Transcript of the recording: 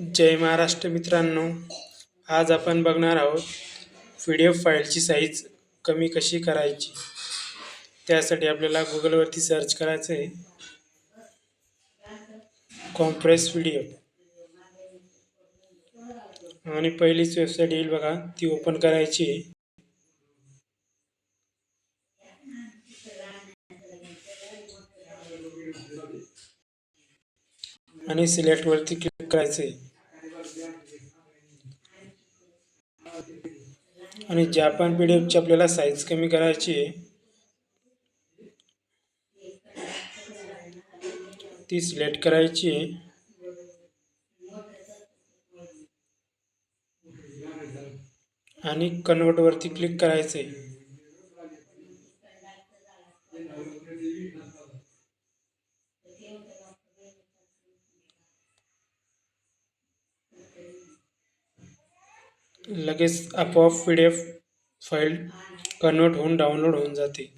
जय महाराष्ट्र मित्रांनो. आज आपण बघणार आहोत पी डी एफ फाईलची साईज कमी कशी करायची? त्यासाठी आपल्याला गुगलवरती सर्च करायचं आहे. कॉम्प्रेस पी डी एफ आणि पहिलीच वेबसाईट येईल बघा ती ओपन करायची आहे. आणि सिलेक्टवरती क्लिक करायचं आहे. आणि जापान पी डी एफची आपल्याला साईज कमी करायची आहे. ती सिलेक्ट करायची आहे. आणि कन्वर्टवरती क्लिक करायचं लगेच आपोआप P D F file convert होऊन डाउनलोड होऊन जाते.